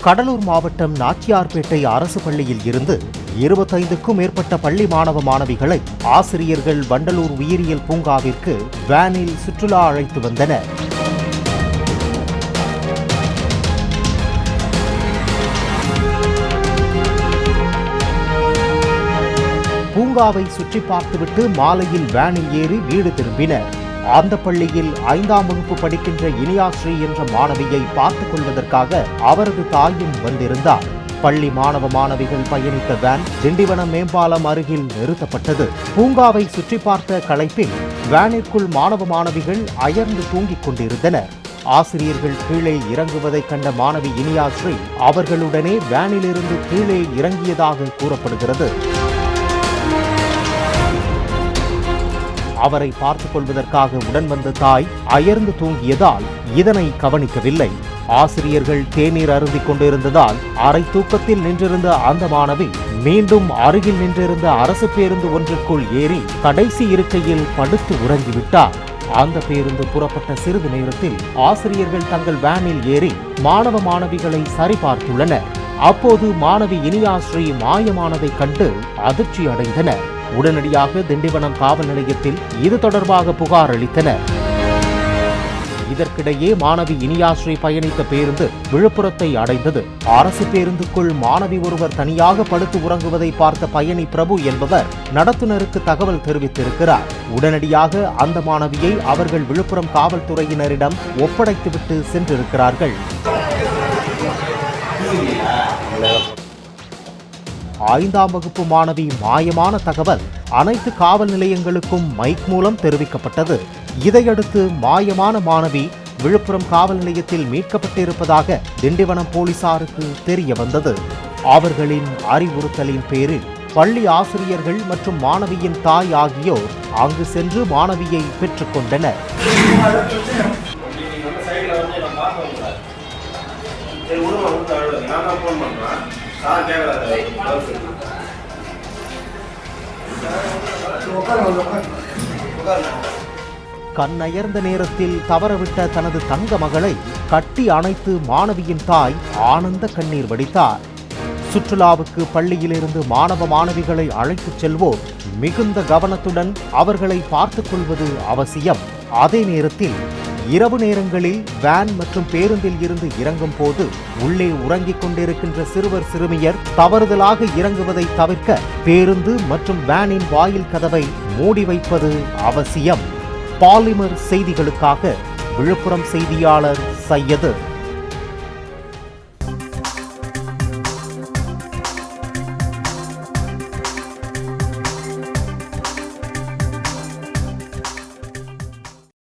கடலூர் மாவட்டம் நாச்சியார்பேட்டை அரசு பள்ளியில் இருந்து இருபத்தைந்துக்கும் மேற்பட்ட பள்ளி மாணவ மாணவிகளை ஆசிரியர்கள் வண்டலூர் உயிரியல் பூங்காவிற்கு வேனில் சுற்றுலா அழைத்து வந்தனர். பூங்காவை சுற்றி பார்த்துவிட்டு மாலையில் வேனில் ஏறி வீடு திரும்பினர். அந்த பள்ளியில் ஐந்தாம் வகுப்பு படிக்கின்ற இனியாஸ்ரீ என்ற மாணவியை பார்த்துக் கொள்வதற்காக அவரது தாயும் வந்திருந்தார். பள்ளி மாணவ மாணவிகள் பயணித்த வேன் திண்டிவனம் மேம்பாலம் அருகில் நிறுத்தப்பட்டது. பூங்காவை சுற்றி பார்த்த களைப்பில் வேனிற்குள் மாணவ மாணவிகள் அயர்ந்து தூங்கிக் கொண்டிருந்தனர். ஆசிரியர்கள் கீழே இறங்குவதைக் கண்ட மாணவி இனியாஸ்ரீ அவர்களுடனே வேனிலிருந்து கீழே இறங்கியதாக கூறப்படுகிறது. அவரை பார்த்துக் கொள்வதற்காக உடன் வந்த தாய் அயர்ந்து தூங்கியதால் இதனை கவனிக்கவில்லை. ஆசிரியர்கள் தேநீர் அருந்திக் கொண்டிருந்ததால் அரை தூக்கத்தில் நின்றிருந்த அந்த மாணவி மீண்டும் அருகில் நின்றிருந்த அரசு பேருந்து ஒன்றிற்குள் ஏறி கடைசி இருக்கையில் படுத்து உறங்கிவிட்டார். அந்த பேருந்து புறப்பட்ட சிறிது நேரத்தில் ஆசிரியர்கள் தங்கள் வேனில் ஏறி மாணவ மாணவிகளை சரிபார்த்துள்ளனர். அப்போது மாணவி இனியாஸ்ரீ மாயமானதைக் கண்டு அதிர்ச்சி அடைந்தனர் உடனடியாக திண்டிவனம் காவல் நிலையத்தில் இது தொடர்பாக புகார் அளித்தனர். இதற்கிடையே மாணவி இனியாஸ்ரீ பயணித்த பேருந்து விழுப்புரத்தை அடைந்தது. அரசு பேருந்துக்குள் மாணவி ஒருவர் தனியாக படுத்து உறங்குவதை பார்த்த பயணி பிரபு என்பவர் நடத்துனருக்கு தகவல் தெரிவித்திருக்கிறார். உடனடியாக அந்த மாணவியை அவர்கள் விழுப்புரம் காவல்துறையினரிடம் ஒப்படைத்துவிட்டு சென்றிருக்கிறார்கள். ஐந்தாம் வகுப்பு மாணவி மாயமான தகவல். அனைத்து காவல் நிலையங்களுக்கும் மைக் மூலம் தெரிவிக்கப்பட்டது. இதையடுத்து மாயமான மாணவி விழுப்புரம் காவல் நிலையத்தில் மீட்கப்பட்டிருப்பதாக திண்டிவனம் போலீசாருக்கு தெரிய வந்தது. அவர்களின் அறிவுறுத்தலின் பேரில் பள்ளி ஆசிரியர்கள் மற்றும் மாணவியின் தாய் ஆகியோர் அங்கு சென்று மாணவியை பெற்றுக்கொண்டனர் சரி கண்ணயர்ந்த நேரத்தில் தவறவிட்ட தனது தங்க மகளை கட்டி அணைத்து மாணவியின் தாய் ஆனந்த கண்ணீர் வடித்தார். சுற்றுலாவுக்கு பள்ளியிலிருந்து மாணவ மாணவிகளை அழைத்துச் செல்வோர் மிகுந்த கவனத்துடன் அவர்களை பார்த்துக் கொள்வது அவசியம். அதே நேரத்தில் இரவு நேரங்களில் வேன் மற்றும் பேருந்தில் இருந்து இறங்கும் போது உள்ளே உறங்கிக் கொண்டிருக்கின்ற சிறுவர் சிறுமியர் தவறுதலாக இறங்குவதை தவிர்க்க பேருந்து மற்றும் வேனின் வாயில் கதவை மூடி வைப்பது அவசியம். பாலிமர் செய்திகளுக்காக விழுப்புரம் செய்தியாளர் சையது.